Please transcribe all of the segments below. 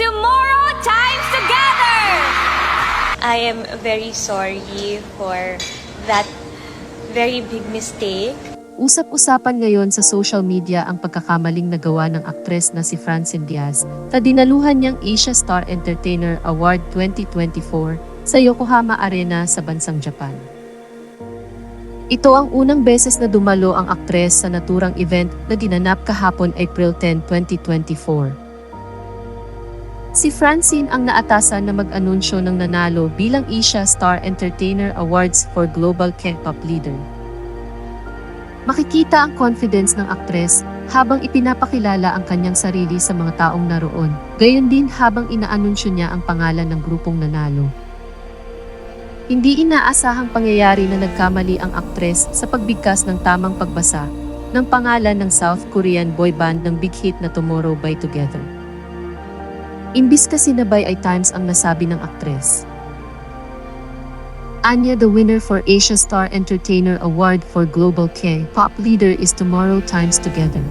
Tomorrow Times Together! I am very sorry for that very big mistake. Usap-usapan ngayon sa social media ang pagkakamaling nagawa ng aktres na si Francine Diaz sa dinaluhan niyang Asia Star Entertainer Award 2024 sa Yokohama Arena sa bansang Japan. Ito ang unang beses na dumalo ang aktres sa naturang event na ginanap kahapon April 10, 2024. Si Francine ang naatasan na mag-anunsyo ng nanalo bilang Asia Star Entertainer Awards for Global K-pop Leader. Makikita ang confidence ng aktres habang ipinapakilala ang kanyang sarili sa mga taong naroon, gayon din habang inaanunsyo niya ang pangalan ng grupong nanalo. Hindi inaasahang pangyayari na nagkamali ang aktres sa pagbigkas ng tamang pagbasa ng pangalan ng South Korean boy band ng big hit na Tomorrow by Together. Imbis kasi nabay ay times ang nasabi ng aktres. Anya, the winner for Asia Star Entertainer Award for Global K-pop leader is Tomorrow Times Together.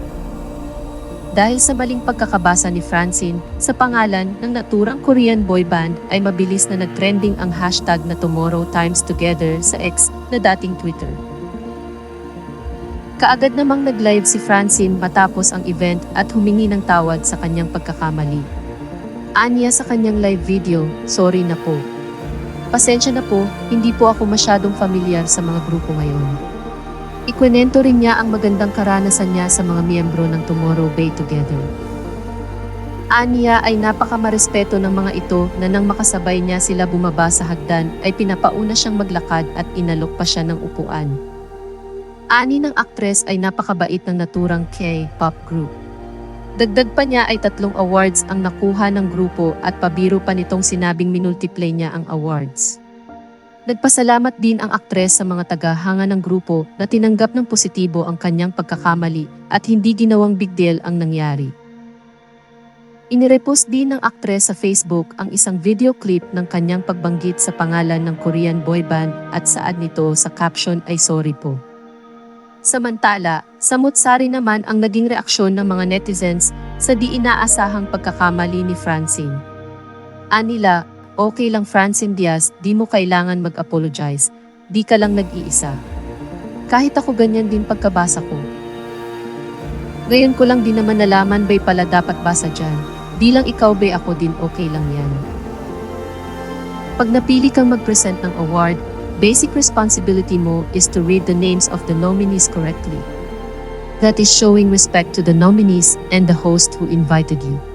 Dahil sa maling pagkakabasa ni Francine sa pangalan ng naturang Korean boy band ay mabilis na nagtrending ang hashtag na Tomorrow Times Together sa X na dating Twitter. Kaagad namang nag-live si Francine matapos ang event at humingi ng tawad sa kanyang pagkakamali. Anya sa kanyang live video, sorry na po. Pasensya na po, hindi po ako masyadong familiar sa mga grupo ngayon. Ikwenento rin niya ang magandang karanasan niya sa mga miyembro ng Tomorrow Bay Together. Anya ay napakamarespeto ng mga ito na nang makasabay niya sila bumaba sa hagdan ay pinapauna siyang maglakad at inalok pa siya ng upuan. Ani ng aktres ay napakabait ng naturang K-pop group. Dagdag pa niya ay tatlong awards ang nakuha ng grupo at pabiro pa nitong sinabing minultiply niya ang awards. Nagpasalamat din ang aktres sa mga tagahanga ng grupo na tinanggap ng positibo ang kanyang pagkakamali at hindi ginawang big deal ang nangyari. Inirepost din ng aktres sa Facebook ang isang video clip ng kanyang pagbanggit sa pangalan ng Korean boy band at saad nito sa caption ay sorry po. Samantala, samot-sari naman ang naging reaksyon ng mga netizens sa di inaasahang pagkakamali ni Francine. Anila, okay lang Francine Diaz, di mo kailangan mag-apologize, di ka lang nag-iisa. Kahit ako ganyan din pagkabasa ko. Ngayon ko lang din naman nalaman bay pala dapat basa dyan, di lang ikaw bay ako din okay lang yan. Pag napili kang mag-present ng award, basic responsibility mo is to read the names of the nominees correctly. That is showing respect to the nominees and the host who invited you.